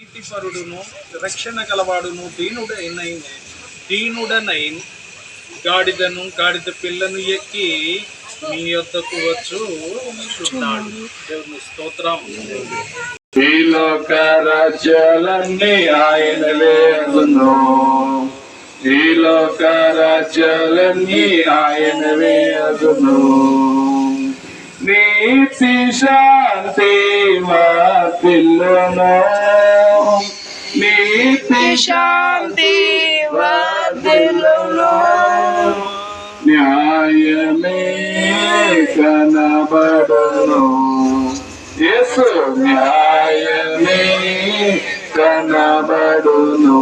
నీతిపరుడును రక్షణ గలవాడును దీనుడైన దీనుడనై గాడిదను గాడిద పిల్లను ఎక్కి మీ యొద్దకు వచ్చు చున్నాడు దేవుని స్తోత్రం. ఈ లోక రాజ్యాలన్నీ ఆయన లేదును ఈ లోక రాజ్యాలన్నీ ఆయన వేగును నీతి శాంతి మా పిల్లను నీతి శాంతి వర్ధిల్లును. న్యాయమే కనబడను యేసు న్యాయమే కనబడును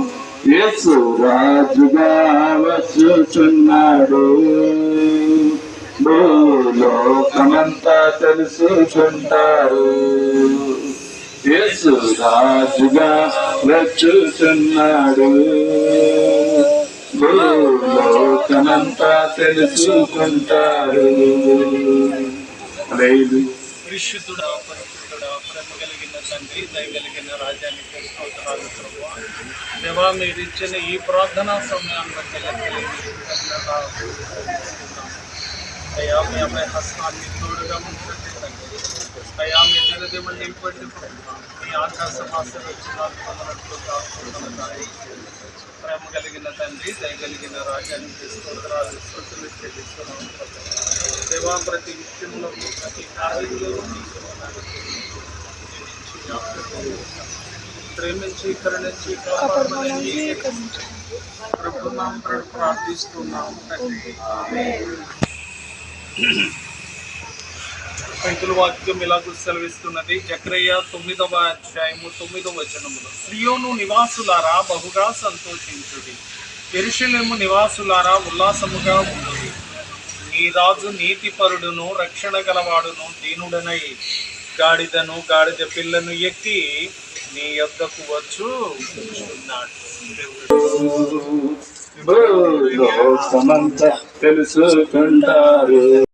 యేసు రాజుగా వచ్చుచున్నాడు భూలోకమంతా తెలుసుకుంటారు యేసు రాజుగా వచ్చుచున్నాడు భూలోకమంతా తెలుసుకుంటారు లేదు పరిశుద్ధుడా పరిశుద్ధుడా ప్రేమ కలిగిన తండ్రి దయగలిగిన రాజ్యానికి స్తోత్రాలు ప్రభువా. దేవా మీరు ఇచ్చిన ఈ ప్రార్థనా సమయాన్ని బట్టి లెక్కలేని కృతజ్ఞతలు. అయ్యా మీ అబ్బాయి హస్తాన్ని తోడుగా ఉంచండి తండ్రి అయ్యా మీ దినదిమ నింపండి ప్రభువా. మీ ఆకాశం ఆశీర్వచనాలు ప్రేమ కలిగిన తండ్రి దయగలిగిన రాజ్యానికి స్తోత్రాలు స్తోత్రులు చెల్లిస్తున్నాం ప్రభువా. దేవా ప్రతి విషయంలో ప్రతి కార్యంలో నీకు వందనాలు. దీవించి, జ్ఞాపకం ప్రేమించి కరుణించి కాపాడమని ప్రభుత్వం ప్రార్థిస్తున్నాం తండ్రి. రైతుల వాక్యం ఇలాగూ సెలవిస్తున్నది చక్రయ్య తొమ్మిదవ అధ్యాయము తొమ్మిదవ వచనములు స్త్రీయోను నివాసులారా బహుగా సంతోషించుడి. ఎరుషలేము నివాసులారా ఉల్లాసముగా ఉంటుంది నీ రాజు నీతిపరుడును రక్షణ గలవాడును దీనుడనై గాడిదను గాడిద పిల్లను ఎక్కి నీ యొద్దకు వచ్చు. ఉన్నాడు తెలుసుకుంటారు.